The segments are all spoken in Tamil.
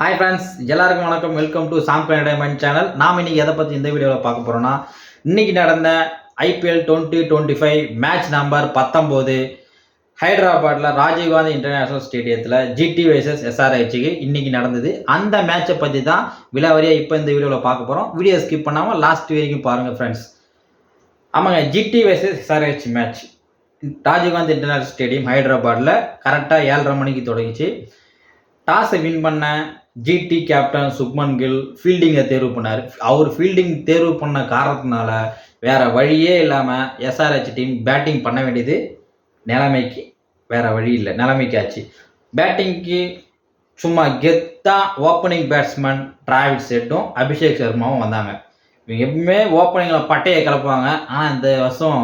ஹாய் ஃப்ரெண்ட்ஸ் எல்லாருக்கும் வணக்கம். Welcome to song entertainment channel நாம் இன்னைக்கு எதை பற்றி இந்த வீடியோவில் பார்க்க போகிறோம்னா இன்னைக்கு நடந்த IPL twenty twenty five match number பத்தொம்போது ஹைதராபாத்தில் ராஜீவ்காந்தி இன்டர்நேஷ்னல் ஸ்டேடியத்தில் ஜிடி வைசஸ் எஸ்ஆர்ஹெச்சுக்கு இன்னைக்கு நடந்தது. அந்த மேட்சை பற்றி தான் விலாவரியாக இப்போ இந்த வீடியோவில் பார்க்க போகிறோம் வீடியோ ஸ்கிப் பண்ணாமல் லாஸ்ட் வரைக்கும் பாருங்கள் ஃப்ரெண்ட்ஸ் ஆமாங்க GT versus SRH match Rajiv Gandhi international stadium ஹைதராபாத்தில் கரெக்டாக ஏழரை மணிக்கு தொடங்கிச்சு. டாஸை வின் பண்ண ஜிடி கேப்டன் சுக்மன் கில் ஃபீல்டிங்கை தேர்வு பண்ணார். அவர் ஃபீல்டிங் தேர்வு பண்ண காரணத்தினால வேற வழியே இல்லாமல் எஸ்ஆர்ஹெச் டீம் பேட்டிங் பண்ண வேண்டியது நிலைமைக்கு வேற வழி இல்லை. நிலைமைக்கு ஆச்சு. பேட்டிங்க்கு சும்மா கெத்தா ஓப்பனிங் பேட்ஸ்மேன் டிராவிட் செட்டும் அபிஷேக் சர்மாவும் வந்தாங்க. இவங்க எப்பவுமே ஓப்பனிங்கில் பட்டையை கிளப்புவாங்க ஆனால் இந்த வருஷம்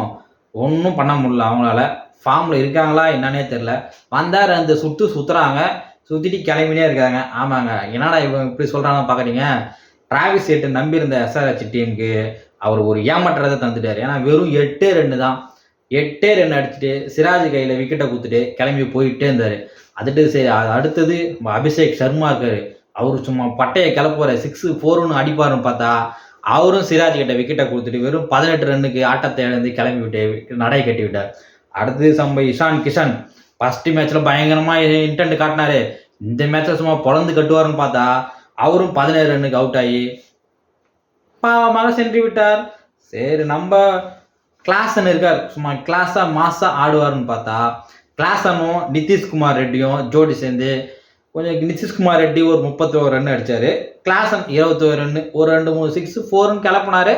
ஒன்றும் பண்ண முடியல அவங்களால. ஃபார்மில் இருக்காங்களா என்னன்னே தெரில வந்தார் அந்த சுற்று சுற்றுறாங்க சுற்றிட்டு கிளம்பினே இருக்காங்க. ஆமாங்க. என்னடா இவங்க இப்படி சொல்கிறாங்கன்னு பார்க்குறீங்க டிராவிஸ் எட்டு நம்பியிருந்த எஸ்ஆர்ஹெச் டீமுக்கு அவர் ஒரு ஏமாற்றத்தை தந்துட்டார். ஏன்னா வெறும் எட்டே ரெண்டு தான். எட்டே ரெண்டு அடிச்சுட்டு சிராஜ் கையில் விக்கெட்டை கொடுத்துட்டு கிளம்பி போயிட்டே இருந்தார். அதுட்டு சரி அது அடுத்தது அபிஷேக் சர்மா இருக்காரு. அவர் சும்மா பட்டையை கிளப்புற சிக்ஸ் ஃபோர்னு அடிப்பாருன்னு பார்த்தா அவரும் சிராஜ் கிட்ட விக்கெட்டை கொடுத்துட்டு வெறும் பதினெட்டு ரன்னுக்கு ஆட்டத்தை இழந்து கிளம்பி விட்டு நடை கட்டி விட்டார் அடுத்து சம்ப இஷான் கிஷன். ஃபர்ஸ்ட் மேட்ச்ல பயங்கரமா இன்டென்ட் காட்டினாரு. இந்த மேட்ச்ல சும்மா பொழந்து கட்டுவாருன்னு பார்த்தா அவரும் பதினேழு ரன்னுக்கு அவுட் ஆகி பாவமாக சென்று விட்டார். சரி நம்ம கிளாஸ்ன்னு இருக்கார். சும்மா கிளாஸா மாசா ஆடுவார்னு பார்த்தா கிளாஸனும் நிதிஷ்குமார் ரெட்டியும் ஜோடி சேர்ந்து கொஞ்சம் நிதிஷ்குமார் ரெட்டி ஒரு முப்பத்தி ஒரு ரன் அடிச்சாரு. கிளாசன் இருபத்தோரு ரன்னு ஒரு ரெண்டு மூணு சிக்ஸ் ஃபோர்னு கிளப்புனாரு.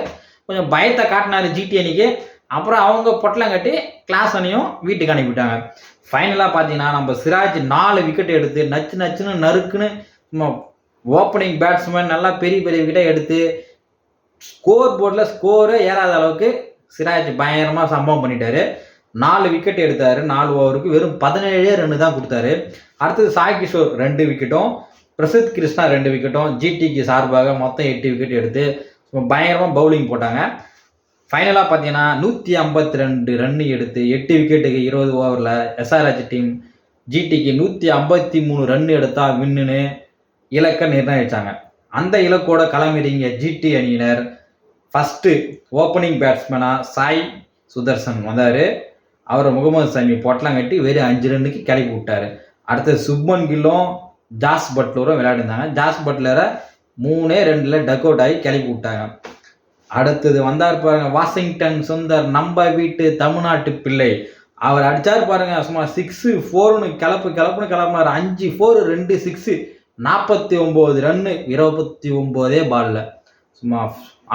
கொஞ்சம் பயத்தை காட்டினாரு ஜிடி அணிக்கு. அப்புறம் அவங்க பொட்டலம் கட்டி கிளாஸனையும் வீட்டுக்கு அனுப்பிட்டாங்க ஃபைனலாக பார்த்தீங்கன்னா நம்ம சிராஜ் நாலு விக்கெட் எடுத்து நச்சு நச்சுன்னு நறுக்குன்னு சும்மா ஓப்பனிங் பேட்ஸ்மேன் நல்லா பெரிய பெரிய விக்கெட்டை எடுத்து ஸ்கோர் போர்டில் ஸ்கோரே ஏறாத அளவுக்கு சிராஜ் பயங்கரமாக சம்பவம் பண்ணிட்டாரு. நாலு விக்கெட் எடுத்தார் நாலு ஓவருக்கு வெறும் பதினேழே ரன்னு தான் கொடுத்தாரு. அடுத்தது சாய் கிஷோர் ரெண்டு விக்கெட்டும் பிரசித் கிருஷ்ணா ரெண்டு விக்கெட்டும் ஜிடிக்கு சார்பாக மொத்தம் எட்டு விக்கெட் எடுத்து பயங்கரமாக பவுலிங் போட்டாங்க. ஃபைனலாக பார்த்தீங்கன்னா நூற்றி ஐம்பத்தி ரெண்டு ரன்னு எடுத்து எட்டு விக்கெட்டுக்கு இருபது ஓவரில் எஸ்ஆர்ஹெச் டீம் ஜிடிக்கு நூற்றி ஐம்பத்தி மூணு ரன் எடுத்தால் வின்னுன்னு இலக்கை நிர்ணயிச்சாங்க. அந்த இலக்கோட களமிறங்கிய ஜிடி அணியினர் ஃபஸ்ட்டு ஓப்பனிங் பேட்ஸ்மேனாக சாய் சுதர்சன் வந்தார். அவர் முகமது சமி பொட்டலம் கட்டி வெறும் அஞ்சு ரன்னுக்கு கிளப்பி விட்டாரு. அடுத்தது சுப்மன் கில்லும் ஜாஸ் பட்லரும் விளையாடிருந்தாங்க. ஜாஸ் பட்லரை மூணே ரெண்டில் டக் அவுட் ஆகி கிளப்பி விட்டாங்க. அடுத்தது வந்தார் பாருங்க வாஷிங்டன் சுந்தர் நம்ம வீட்டு தமிழ்நாட்டு பிள்ளை. அவர் அடிச்சார் பாருங்க சும்மா சிக்ஸு ஃபோர்னு கிளப்பு கிளப்புன்னு கிளப்புனார். அஞ்சு ஃபோர் ரெண்டு சிக்ஸு நாற்பத்தி ஒம்பது ரன்னு இருபத்தி ஒம்போதே பாலில் சும்மா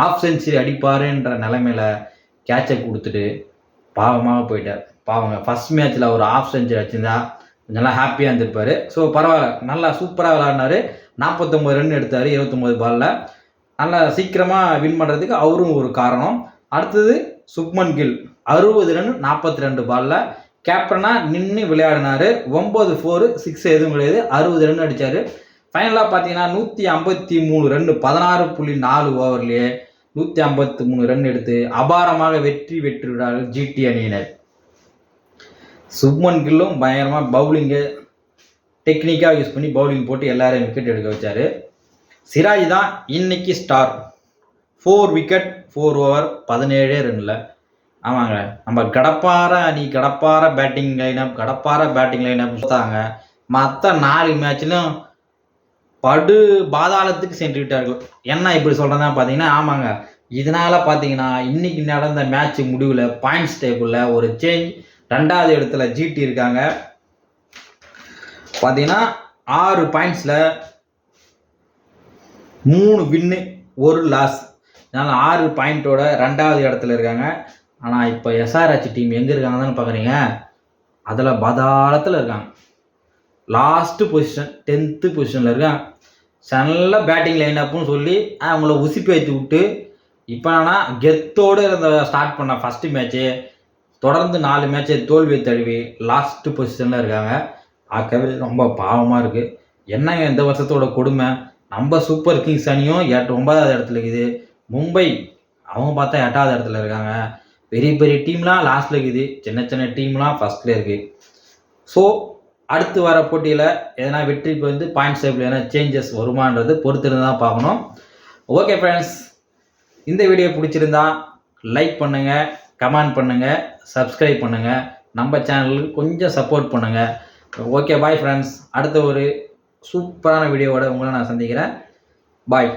ஆஃப் செஞ்சுரி அடிப்பாருன்ற நிலைமையில கேட்சை கொடுத்துட்டு பாவமாக போயிட்டார். பாவங்க ஃபர்ஸ்ட் மேட்ச்சில் ஒரு ஆஃப் செஞ்சுரி வச்சிருந்தா நல்லா ஹாப்பியாக இருந்திருப்பாரு. ஸோ பரவாயில்ல நல்லா சூப்பராக விளாடினாரு நாற்பத்தொம்பது ரன் எடுத்தார் இருபத்தொம்போது பாலில் நல்லா சீக்கிரமாக வின் பண்ணுறதுக்கு அவரும் ஒரு காரணம். அடுத்தது சுக்மன் கில். அறுபது ரன் நாற்பத்தி ரெண்டு பாலில் கேப்டனாக நின்று விளையாடினார். ஒம்பது ஃபோரு சிக்ஸ் எதுவும் கிடையாது. அறுபது ரன் அடித்தார் ஃபைனலாக பார்த்தீங்கன்னா நூற்றி ஐம்பத்தி மூணு ரன் பதினாறு புள்ளி நாலு ஓவர்லேயே நூற்றி ஐம்பத்தி மூணு ரன் எடுத்து அபாரமாக வெற்றி பெற்றுவிடார்கள் ஜிடி அணியினர். சுப்மன் கில்லும் பயங்கரமாக பவுலிங்கை டெக்னிக்காக யூஸ் பண்ணி பவுலிங் போட்டு எல்லாரையும் விக்கெட் எடுக்க வச்சார். சிராஜ் தான் இன்னைக்கு star four wicket four over பதினேழே ரனில். ஆமாங்க. நம்ம கடப்பார அணி கடப்பார பேட்டிங் லைனப் கடப்பார பேட்டிங் லைனப் கொடுத்தாங்க. மற்ற நாலு மேட்ச்லையும் படு பாதாளத்துக்கு சென்று விட்டார்கள் என்ன இப்படி சொல்கிறதா பார்த்தீங்கன்னா ஆமாங்க. இதனால் பார்த்தீங்கன்னா இன்னைக்கு நடந்த மேட்ச் முடிவில் பாயிண்ட்ஸ் டேபிளில் ஒரு சேஞ்ச் ரெண்டாவது இடத்துல ஜிடி இருக்காங்க. பார்த்தீங்கன்னா ஆறு பாயிண்ட்ஸில் மூணு வின்னு ஒரு லாஸ் அதனால் ஆறு பாயிண்ட்டோட ரெண்டாவது இடத்துல இருக்காங்க. ஆனால் இப்போ எஸ்ஆர்ஹெச் டீம் எங்கே இருக்காங்கன்னு பார்க்குறீங்க அதில் பதாளத்தில் இருக்காங்க. லாஸ்ட்டு பொசிஷன் டென்த்து பொசிஷனில் இருக்காங்க. நல்ல பேட்டிங் லைன் அப்புன்னு சொல்லி அவங்கள உசிப்பி வைத்து விட்டு இப்போ என்னன்னா கெத்தோடு இருந்த ஸ்டார்ட் பண்ண ஃபஸ்ட்டு மேட்ச்சு தொடர்ந்து நாலு மேட்ச்சை தோல்வியை தழுவி லாஸ்ட்டு பொசிஷனில் இருக்காங்க. பார்க்கவே ரொம்ப பாவமாக இருக்குது என்னங்க இந்த வருஷத்தோட கொடுமை? நம்ம சூப்பர் கிங்ஸ் அணியும் எட்டு ஒன்பதாவது இடத்துல இருக்குது? மும்பை. அவங்க பார்த்தா எட்டாவது இடத்துல இருக்காங்க. பெரிய பெரிய டீம்லாம் லாஸ்ட்டில் இருக்குது. சின்ன சின்ன டீம்லாம் ஃபஸ்ட்டில் இருக்குது ஸோ அடுத்து வர போட்டியில் எதனா வெற்றி வந்து பாயிண்ட் டேபிள் எதனா சேஞ்சஸ் வருமானது பொறுத்திருந்து தான் பார்க்கணும். ஓகே ஃப்ரெண்ட்ஸ் இந்த வீடியோ பிடிச்சிருந்தா லைக் பண்ணுங்கள் கமெண்ட் பண்ணுங்கள் சப்ஸ்கிரைப் பண்ணுங்கள் நம்ம சேனலுக்கு கொஞ்சம் சப்போர்ட் பண்ணுங்கள் ஓகே பாய் ஃப்ரெண்ட்ஸ் அடுத்த ஒரு சூப்பரான வீடியோவோட உங்களை நான் சந்திக்கிறேன். பாய்